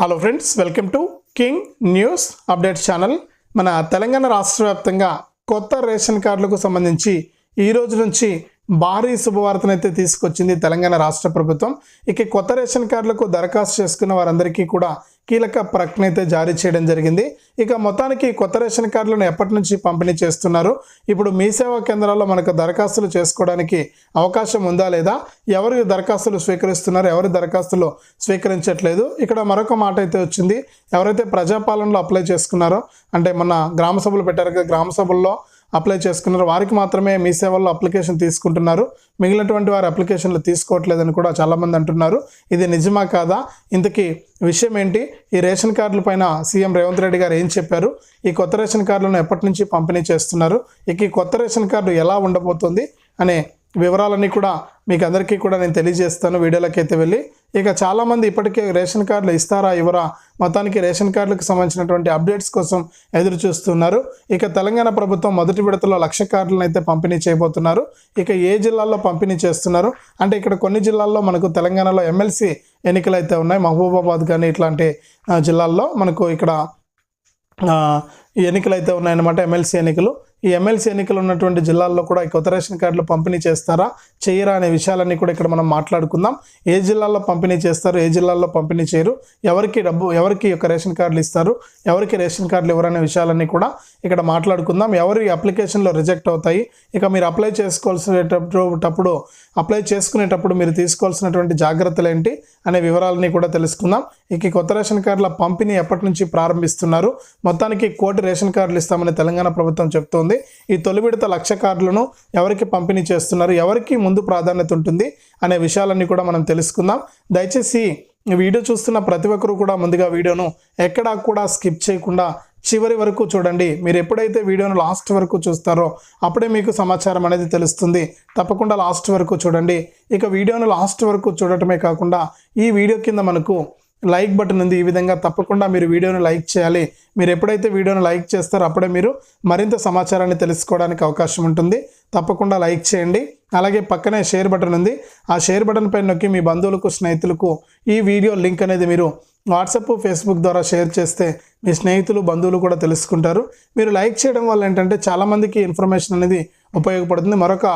Hello friends welcome to king news update channel మన తెలంగాణ రాష్ట్ర వ్యాప్తంగా కొత్త రేషన్ కార్డులకు సంబంధించి ఈ రోజు నుంచి భారీ శుభవార్తనైతే తీసుకొచ్చింది తెలంగాణ రాష్ట్ర ప్రభుత్వం. ఇక కొత్త రేషన్ కార్డులకు దరఖాస్తు చేసుకున్న వారందరికీ కూడా కీలక ప్రకటన అయితే జారీ చేయడం జరిగింది. ఇక మొత్తానికి కొత్త రేషన్ కార్డులను ఎప్పటి నుంచి పంపిణీ చేస్తున్నారు? ఇప్పుడు మీ సేవా కేంద్రాల్లో మనకు దరఖాస్తులు చేసుకోవడానికి అవకాశం ఉందా లేదా? ఎవరు దరఖాస్తులు స్వీకరిస్తున్నారు? ఎవరి దరఖాస్తులు స్వీకరించట్లేదు? ఇక్కడ మరొక మాట అయితే వచ్చింది. ఎవరైతే ప్రజాపాలనలో అప్లై చేసుకున్నారో అంటే మన గ్రామ సభలు పెట్టారు కదా గ్రామ సభల్లో అప్లై చేసుకున్నారు. వారికి మాత్రమే మీ సేవల్లో అప్లికేషన్ తీసుకుంటున్నారు. మిగిలినటువంటి వారి అప్లికేషన్లు తీసుకోవట్లేదని కూడా చాలామంది అంటున్నారు. ఇది నిజమా కాదా? ఇంతకీ విషయం ఏంటి? ఈ రేషన్ కార్డుల పైన సీఎం రేవంత్ రెడ్డి గారు ఏం చెప్పారు? ఈ కొత్త రేషన్ కార్డులను ఎప్పటి నుంచి పంపిణీ చేస్తున్నారు? ఇక ఈ కొత్త రేషన్ కార్డు ఎలా ఉండబోతుంది? అనే వివరాలన్నీ కూడా మీకు అందరికీ కూడా నేను తెలియజేస్తాను. వీడియోలోకి అయితే వెళ్ళి ఇక చాలామంది ఇప్పటికే రేషన్ కార్డులు ఇస్తారా ఇవ్వరా? మొత్తానికి రేషన్ కార్డులకు సంబంధించినటువంటి అప్డేట్స్ కోసం ఎదురు చూస్తున్నారు. ఇక తెలంగాణ ప్రభుత్వం మొదటి విడతలో లక్ష కార్డులను అయితే పంపిణీ చేయబోతున్నారు. ఇక ఏ జిల్లాల్లో పంపిణీ చేస్తున్నారు? అంటే ఇక్కడ కొన్ని జిల్లాల్లో మనకు తెలంగాణలో ఎమ్మెల్సీ ఎన్నికలు అయితే ఉన్నాయి మహబూబాబాద్ కానీ ఇట్లాంటి జిల్లాల్లో మనకు ఇక్కడ ఎన్నికలు అయితే ఉన్నాయన్నమాట ఎమ్మెల్సీ ఎన్నికలు. ఈ ఎమ్మెల్సీ ఎన్నికలు ఉన్నటువంటి జిల్లాల్లో కూడా ఈ కొత్త రేషన్ కార్డులు పంపిణీ చేస్తారా చేయరా అనే విషయాలన్నీ కూడా ఇక్కడ మనం మాట్లాడుకుందాం. ఏ జిల్లాల్లో పంపిణీ చేస్తారు ఏ జిల్లాల్లో పంపిణీ చేయరు ఎవరికి డబ్బు ఎవరికి ఒక యొక్క రేషన్ కార్డులు ఇస్తారు ఎవరికి రేషన్ కార్డులు ఎవరనే విషయాలన్నీ కూడా ఇక్కడ మాట్లాడుకుందాం. ఎవరి అప్లికేషన్లో రిజెక్ట్ అవుతాయి ఇక మీరు అప్లై చేసుకోవాల్సినప్పుడు అప్లై చేసుకునేటప్పుడు మీరు తీసుకోవాల్సినటువంటి జాగ్రత్తలు ఏంటి అనే వివరాలని కూడా తెలుసుకుందాం. ఇక కొత్త రేషన్ కార్డుల పంపిణీ ఎప్పటి నుంచి ప్రారంభిస్తున్నారు మొత్తానికి కోటి రేషన్ కార్డులు ఇస్తామని తెలంగాణ ప్రభుత్వం చెప్తోంది. ఈ తొలి విడత లక్ష కార్డులను ఎవరికి పంపిణీ చేస్తున్నారు ఎవరికి ముందు ప్రాధాన్యత ఉంటుంది అనే విషయాలన్నీ కూడా మనం తెలుసుకుందాం. దయచేసి ఈ వీడియో చూస్తున్న ప్రతి ఒక్కరూ కూడా ముందుగా వీడియోను ఎక్కడా కూడా స్కిప్ చేయకుండా చివరి వరకు చూడండి. మీరు ఎప్పుడైతే వీడియోను లాస్ట్ వరకు చూస్తారో అప్పుడే మీకు సమాచారం అనేది తెలుస్తుంది. తప్పకుండా లాస్ట్ వరకు చూడండి. ఇక వీడియోను లాస్ట్ వరకు చూడటమే కాకుండా ఈ వీడియో కింద మనకు లైక్ బటన్ ఉంది. ఈ విధంగా తప్పకుండా మీరు వీడియోను లైక్ చేయాలి. మీరు ఎప్పుడైతే వీడియోను లైక్ చేస్తారో అప్పుడే మీరు మరింత సమాచారాన్ని తెలుసుకోవడానికి అవకాశం ఉంటుంది. తప్పకుండా లైక్ చేయండి. అలాగే పక్కనే షేర్ బటన్ ఉంది. ఆ షేర్ బటన్ పైన నొక్కి మీ బంధువులకు స్నేహితులకు ఈ వీడియో లింక్ అనేది మీరు వాట్సాప్ ఫేస్బుక్ ద్వారా షేర్ చేస్తే మీ స్నేహితులు బంధువులు కూడా తెలుసుకుంటారు. మీరు లైక్ చేయడం వల్ల ఏంటంటే చాలామందికి ఇన్ఫర్మేషన్ అనేది ఉపయోగపడుతుంది. మరొక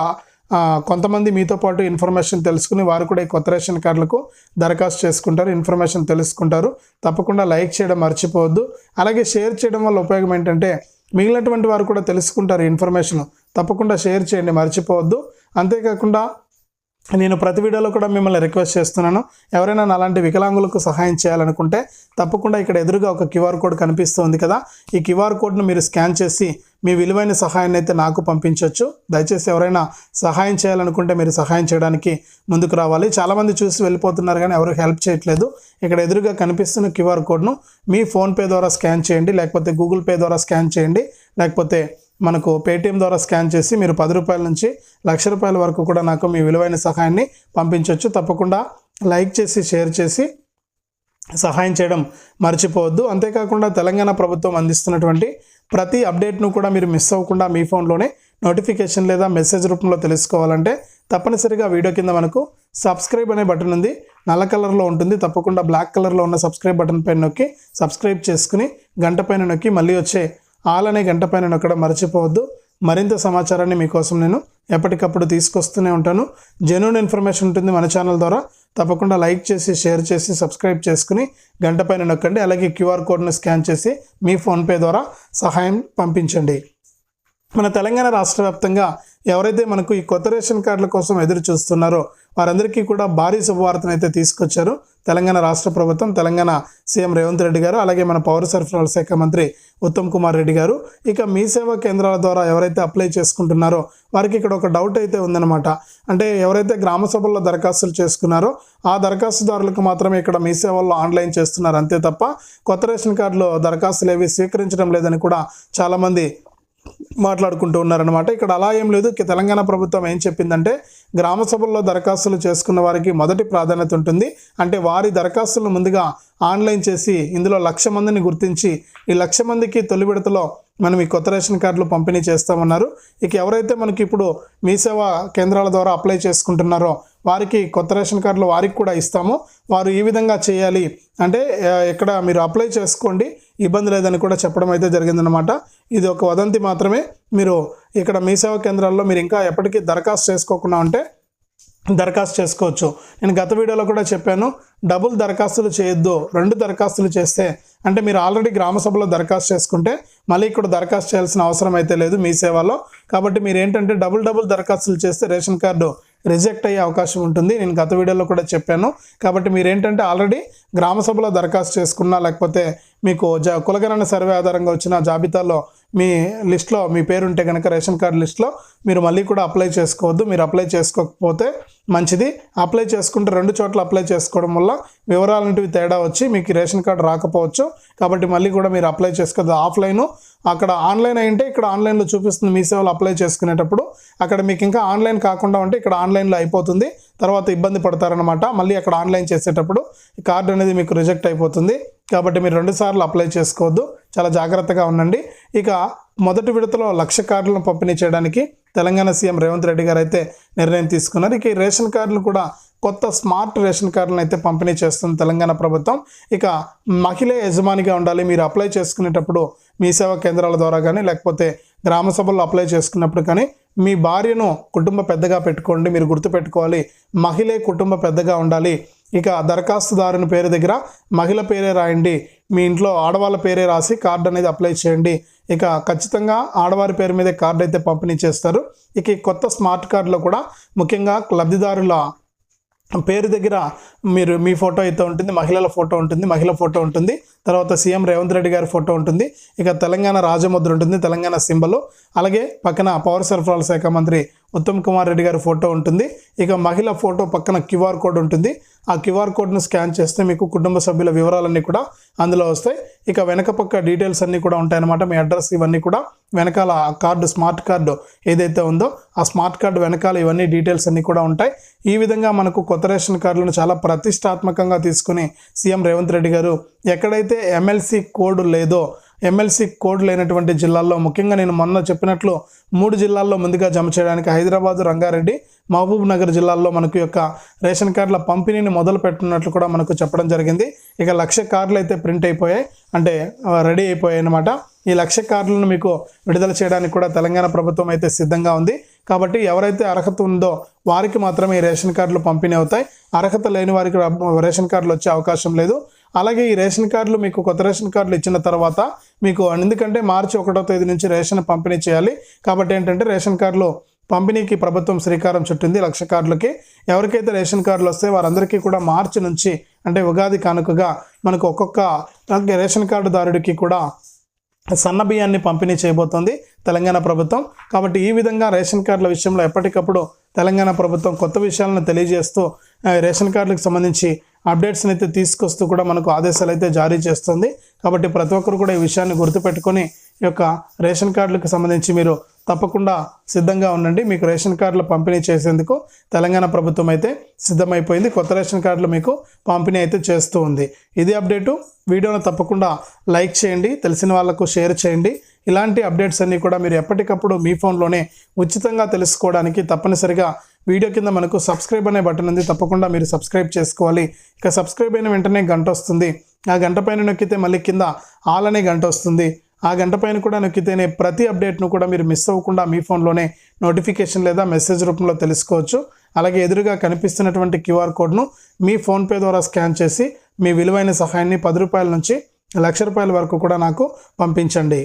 కొంతమంది మీతో పాటు ఇన్ఫర్మేషన్ తెలుసుకుని వారు కూడా ఈ కొత్త రేషన్ కార్డులకు దరఖాస్తు చేసుకుంటారు ఇన్ఫర్మేషన్ తెలుసుకుంటారు. తప్పకుండా లైక్ చేయడం మర్చిపోవద్దు. అలాగే షేర్ చేయడం వల్ల ఉపయోగం ఏంటంటే మిగిలినటువంటి వారు కూడా తెలుసుకుంటారు ఇన్ఫర్మేషన్. తప్పకుండా షేర్ చేయండి మర్చిపోవద్దు. అంతేకాకుండా నేను ప్రతి వీడియోలో కూడా మిమ్మల్ని రిక్వెస్ట్ చేస్తున్నాను. ఎవరైనా అలాంటి వికలాంగులకు సహాయం చేయాలనుకుంటే తప్పకుండా ఇక్కడ ఎదురుగా ఒక క్యూఆర్ కోడ్ కనిపిస్తుంది కదా. ఈ క్యూఆర్ కోడ్ను మీరు స్కాన్ చేసి మీ విలువైన సహాయాన్ని అయితే నాకు పంపించవచ్చు దయచేసి ఎవరైనా సహాయం చేయాలనుకుంటే మీరు సహాయం చేయడానికి ముందుకు రావాలి. చాలామంది చూసి వెళ్ళిపోతున్నారు కానీ ఎవరు హెల్ప్ చేయట్లేదు. ఇక్కడ ఎదురుగా కనిపిస్తున్న క్యూఆర్ కోడ్ను మీ ఫోన్పే ద్వారా స్కాన్ చేయండి లేకపోతే గూగుల్ పే ద్వారా స్కాన్ చేయండి లేకపోతే మనకు పేటిఎం ద్వారా స్కాన్ చేసి మీరు పది రూపాయల నుంచి లక్ష రూపాయల వరకు కూడా నాకు మీ విలువైన సహాయాన్ని పంపించవచ్చు తప్పకుండా లైక్ చేసి షేర్ చేసి సహాయం చేయడం మర్చిపోవద్దు. అంతేకాకుండా తెలంగాణ ప్రభుత్వం అందిస్తున్నటువంటి ప్రతి అప్డేట్ను కూడా మీరు మిస్ అవ్వకుండా మీ ఫోన్లోనే నోటిఫికేషన్ లేదా మెసేజ్ రూపంలో తెలుసుకోవాలంటే తప్పనిసరిగా వీడియో కింద మనకు సబ్స్క్రైబ్ అనే బటన్ ఉంది. నల్ల కలర్లో ఉంటుంది. తప్పకుండా బ్లాక్ కలర్లో ఉన్న సబ్స్క్రైబ్ బటన్ పైన నొక్కి సబ్స్క్రైబ్ చేసుకుని గంట పైన నొక్కి మళ్ళీ వచ్చే ఆల్ అనే గంట పైన నొక్కడం మర్చిపోవద్దు. మరింత సమాచారాన్ని మీకోసం నేను ఎప్పటికప్పుడు తీసుకొస్తూనే ఉంటాను. జెన్యున్ ఇన్ఫర్మేషన్ ఉంటుంది మన ఛానల్ ద్వారా. తప్పకుండా లైక్ చేసి షేర్ చేసి సబ్స్క్రైబ్ చేసుకుని గంట పైన నొక్కండి. అలాగే క్యూఆర్ కోడ్ను స్కాన్ చేసి మీ ఫోన్పే ద్వారా సహాయం పంపించండి. మన తెలంగాణ రాష్ట్ర వ్యాప్తంగా ఎవరైతే మనకు ఈ కొత్త రేషన్ కార్డుల కోసం ఎదురు చూస్తున్నారో వారందరికీ కూడా భారీ శుభవార్తను అయితే తీసుకొచ్చారు. తెలంగాణ రాష్ట్ర ప్రభుత్వం తెలంగాణ సీఎం రేవంత్ రెడ్డి గారు అలాగే మన పౌర సరఫరాల శాఖ మంత్రి ఉత్తమ్ కుమార్ రెడ్డి గారు. ఇక మీ సేవా కేంద్రాల ద్వారా ఎవరైతే అప్లై చేసుకుంటున్నారో వారికి ఇక్కడ ఒక డౌట్ అయితే ఉందన్నమాట. అంటే ఎవరైతే గ్రామ సభల్లో దరఖాస్తులు చేసుకున్నారో ఆ దరఖాస్తుదారులకు మాత్రమే ఇక్కడ మీ సేవల్లో ఆన్లైన్ చేస్తున్నారు. అంతే తప్ప కొత్త రేషన్ కార్డులో దరఖాస్తులు ఏవి స్వీకరించడం లేదని కూడా చాలామంది మాట్లాడుకుంటూ ఉన్నారనమాట ఇక్కడ అలా ఏం లేదు. తెలంగాణ ప్రభుత్వం ఏం చెప్పిందంటే గ్రామ సభల్లో దరఖాస్తులు చేసుకున్న వారికి మొదటి ప్రాధాన్యత ఉంటుంది. అంటే వారి దరఖాస్తులను ముందుగా ఆన్లైన్ చేసి ఇందులో లక్ష మందిని గుర్తించి ఈ లక్ష మందికి తొలి విడతలో మనం ఈ కొత్త రేషన్ కార్డులు పంపిణీ చేస్తామన్నారు. ఇక ఎవరైతే మనకి ఇప్పుడు మీ సేవా కేంద్రాల ద్వారా అప్లై చేసుకుంటున్నారో వారికి కొత్త రేషన్ కార్డులు వారికి కూడా ఇస్తాము. వారు ఈ విధంగా చేయాలి అంటే ఇక్కడ మీరు అప్లై చేసుకోండి. ఇబ్బంది లేదని కూడా చెప్పడం అయితే జరిగిందనమాట ఇది ఒక వదంతి మాత్రమే. మీరు ఇక్కడ మీ సేవా కేంద్రాల్లో మీరు ఇంకా ఎప్పటికీ దరఖాస్తు చేసుకోకుండా ఉంటే దరఖాస్తు చేసుకోవచ్చు. నేను గత వీడియోలో కూడా చెప్పాను డబుల్ దరఖాస్తులు చేయొద్దు రెండు దరఖాస్తులు చేస్తే అంటే మీరు ఆల్రెడీ గ్రామ సభలో దరఖాస్తు చేసుకుంటే మళ్ళీ ఇక్కడ దరఖాస్తు చేయాల్సిన అవసరం అయితే లేదు మీ సేవలో. కాబట్టి మీరు ఏంటంటే డబుల్ డబుల్ దరఖాస్తులు చేస్తే రేషన్ కార్డు రిజెక్ట్ అయ్యే అవకాశం ఉంటుంది. నేను గత వీడియోలో కూడా చెప్పాను. కాబట్టి మీరు ఏంటంటే ఆల్రెడీ గ్రామ సభలో దరఖాస్తు చేసుకున్నా లేకపోతే మీకు జ కులగణన సర్వే ఆధారంగా వచ్చిన జాబితాలో మీ లిస్ట్లో మీ పేరు ఉంటే కనుక రేషన్ కార్డు లిస్ట్లో మీరు మళ్ళీ కూడా అప్లై చేసుకోవద్దు. మీరు అప్లై చేసుకోకపోతే మంచిది. అప్లై చేసుకుంటే రెండు చోట్ల అప్లై చేసుకోవడం వల్ల వివరాలంటివి తేడా వచ్చి మీకు రేషన్ కార్డు రాకపోవచ్చు. కాబట్టి మళ్ళీ కూడా మీరు అప్లై చేసుకోవద్దు. ఆఫ్లైను అక్కడ ఆన్లైన్ అయింటే ఇక్కడ ఆన్లైన్లో చూపిస్తుంది మీ సేవలు అప్లై చేసుకునేటప్పుడు. అక్కడ మీకు ఇంకా ఆన్లైన్ కాకుండా ఉంటే ఇక్కడ ఆన్లైన్లో అయిపోతుంది. తర్వాత ఇబ్బంది పడతారనమాట మళ్ళీ అక్కడ ఆన్లైన్ చేసేటప్పుడు ఈ కార్డు అనేది మీకు రిజెక్ట్ అయిపోతుంది. కాబట్టి మీరు రెండు సార్లు అప్లై చేసుకోవద్దు. చాలా జాగ్రత్తగా ఉండండి. ఇక మొదటి విడతలో లక్ష కార్డులను పంపిణీ చేయడానికి తెలంగాణ సీఎం రేవంత్ రెడ్డి గారు అయితే నిర్ణయం తీసుకున్నారు. ఇక ఈ రేషన్ కార్డులు కూడా కొత్త స్మార్ట్ రేషన్ కార్డులను అయితే పంపిణీ చేస్తుంది తెలంగాణ ప్రభుత్వం. ఇక మహిళ యజమానిగా ఉండాలి మీరు అప్లై చేసుకునేటప్పుడు మీ సేవా కేంద్రాల ద్వారా కానీ లేకపోతే గ్రామ సభల్లో అప్లై చేసుకున్నప్పుడు కానీ మీ భార్యను కుటుంబ పెద్దగా పెట్టుకోండి మీరు గుర్తుపెట్టుకోవాలి. మహిళే కుటుంబ పెద్దగా ఉండాలి. ఇక దరఖాస్తుదారుని పేరు దగ్గర మహిళ పేరే రాయండి. మీ ఇంట్లో ఆడవాళ్ళ పేరే రాసి కార్డు అనేది అప్లై చేయండి. ఇక ఖచ్చితంగా ఆడవారి పేరు మీదే కార్డు అయితే పంపిణీ చేస్తారు. ఇక ఈ కొత్త స్మార్ట్ కార్డులో కూడా ముఖ్యంగా లబ్ధిదారుల పేరు దగ్గర మీరు మీ ఫోటో అయితే ఉంటుంది మహిళల ఫోటో ఉంటుంది మహిళ ఫోటో ఉంటుంది. తర్వాత సీఎం రేవంత్ రెడ్డి గారి ఫోటో ఉంటుంది. ఇక తెలంగాణ రాజముద్ర ఉంటుంది తెలంగాణ సింబలు. అలాగే పక్కన పౌర సరఫరాల శాఖ మంత్రి ఉత్తమ్ కుమార్ రెడ్డి గారి ఫోటో ఉంటుంది. ఇక మహిళ ఫోటో పక్కన క్యూఆర్ కోడ్ ఉంటుంది. ఆ క్యూఆర్ కోడ్ను స్కాన్ చేస్తే మీకు కుటుంబ సభ్యుల వివరాలన్నీ కూడా అందులో వస్తాయి. ఇక వెనక పక్క డీటెయిల్స్ అన్నీ కూడా ఉంటాయన్నమాట. మీ అడ్రస్ ఇవన్నీ కూడా వెనకాల ఆ కార్డు స్మార్ట్ కార్డు ఏదైతే ఉందో ఆ స్మార్ట్ కార్డు వెనకాల ఇవన్నీ డీటెయిల్స్ అన్నీ కూడా ఉంటాయి. ఈ విధంగా మనకు కొత్త రేషన్ కార్డులను చాలా ప్రతిష్టాత్మకంగా తీసుకుని సీఎం రేవంత్ రెడ్డి గారు ఎక్కడైతే ఎమ్మెల్సీ కోడ్ లేదో ఎమ్మెల్సీ కోడ్ లేనటువంటి జిల్లాల్లో ముఖ్యంగా నేను మొన్న చెప్పినట్లు మూడు జిల్లాల్లో ముందుగా జమ చేయడానికి హైదరాబాద్ రంగారెడ్డి మహబూబ్ నగర్ జిల్లాల్లో మనకు యొక్క రేషన్ కార్డుల పంపిణీని మొదలు పెట్టినట్లు కూడా మనకు చెప్పడం జరిగింది. ఇక లక్ష కార్డులు అయితే ప్రింట్ అయిపోయాయి. అంటే రెడీ అయిపోయాయి అనమాట ఈ లక్ష కార్డులను మీకు విడుదల చేయడానికి కూడా తెలంగాణ ప్రభుత్వం అయితే సిద్ధంగా ఉంది. కాబట్టి ఎవరైతే అర్హత ఉందో వారికి మాత్రమే ఈ రేషన్ కార్డులు పంపిణీ అవుతాయి. అర్హత లేని వారికి రేషన్ కార్డులు వచ్చే అవకాశం లేదు. అలాగే ఈ రేషన్ కార్డులు మీకు కొత్త రేషన్ కార్డులు ఇచ్చిన తర్వాత మీకు ఎందుకంటే మార్చి ఒకటో తేదీ నుంచి రేషన్ పంపిణీ చేయాలి. కాబట్టి ఏంటంటే రేషన్ కార్డులు పంపిణీకి ప్రభుత్వం శ్రీకారం చుట్టింది లక్ష కార్డులకి. ఎవరికైతే రేషన్ కార్డులు వస్తే వారందరికీ కూడా మార్చి నుంచి అంటే ఉగాది కానుకగా మనకు ఒక్కొక్క రేషన్ కార్డుదారుడికి కూడా సన్న బియ్యాన్ని పంపిణీ చేయబోతోంది తెలంగాణ ప్రభుత్వం. కాబట్టి ఈ విధంగా రేషన్ కార్డుల విషయంలో ఎప్పటికప్పుడు తెలంగాణ ప్రభుత్వం కొత్త విషయాలను తెలియజేస్తూ రేషన్ కార్డులకు సంబంధించి అప్డేట్స్ని అయితే తీసుకొస్తూ కూడా మనకు ఆదేశాలు అయితే జారీ చేస్తుంది. కాబట్టి ప్రతి ఒక్కరు కూడా ఈ విషయాన్ని గుర్తుపెట్టుకొని ఈ యొక్క రేషన్ కార్డులకు సంబంధించి మీరు తప్పకుండా సిద్ధంగా ఉండండి. మీకు రేషన్ కార్డులు పంపిణీ చేసేందుకు తెలంగాణ ప్రభుత్వం అయితే సిద్ధమైపోయింది. కొత్త రేషన్ కార్డులు మీకు పంపిణీ అయితే చేస్తూ ఉంది. ఇది అప్డేటు. వీడియోను తప్పకుండా లైక్ చేయండి. తెలిసిన వాళ్ళకు షేర్ చేయండి. ఇలాంటి అప్డేట్స్ అన్నీ కూడా మీరు ఎప్పటికప్పుడు మీ ఫోన్లోనే ఉచితంగా తెలుసుకోవడానికి తప్పనిసరిగా వీడియో కింద మనకు సబ్స్క్రైబ్ అనే బటన్ ఉంది. తప్పకుండా మీరు సబ్స్క్రైబ్ చేసుకోవాలి. ఇక సబ్స్క్రైబ్ అయిన వెంటనే గంట వస్తుంది. ఆ గంట పైన నొక్కితే మళ్ళీ కింద ఆల్ అనే గంట వస్తుంది. ఆ గంట పైన కూడా నొక్కితేనే ప్రతి అప్డేట్ను కూడా మీరు మిస్ అవ్వకుండా మీ ఫోన్లోనే నోటిఫికేషన్ లేదా మెసేజ్ రూపంలో తెలుసుకోవచ్చు. అలాగే ఎదురుగా కనిపిస్తున్నటువంటి క్యూఆర్ కోడ్ను మీ ఫోన్పే ద్వారా స్కాన్ చేసి మీ విలువైన సహాయాన్ని పది రూపాయల నుంచి లక్ష రూపాయల వరకు కూడా నాకు పంపించండి.